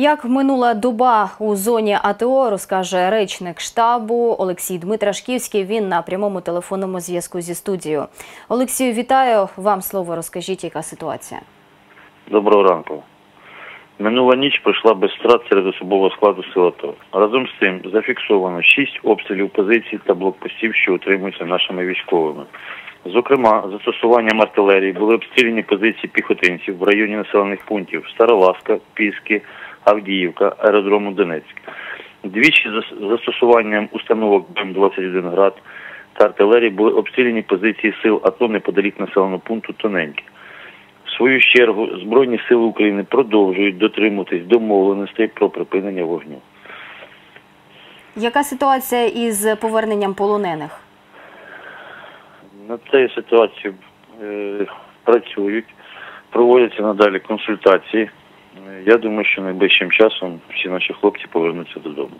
Як минула доба у зоні АТО, розкаже речник штабу Олексій Дмитрашківський. Він на прямому телефонному зв'язку зі студією. Олексію, вітаю. Вам слово розкажіть, яка ситуація. Доброго ранку. Минула ніч пройшла без втрат серед особового складу сил АТО. Разом з тим зафіксовано 6 обстрілів позицій та блокпостів, що утримуються нашими військовими. Зокрема, застосуванням артилерії були обстріляні позиції піхотинців в районі населених пунктів Староласка, Піски, Авдіївка, аеродрому Донецьк. Двічі за застосуванням установок БМ-21 «Град» та артилерії були обстріляні позиції сил АТО неподалік населеного пункту Тоненьке. В свою чергу Збройні сили України продовжують дотримуватись домовленостей про припинення вогню. Яка ситуація із поверненням полонених? Над цією ситуацією е, працюють, проводяться надалі консультації. Е, Я думаю, що найближчим часом всі наші хлопці повернуться додому.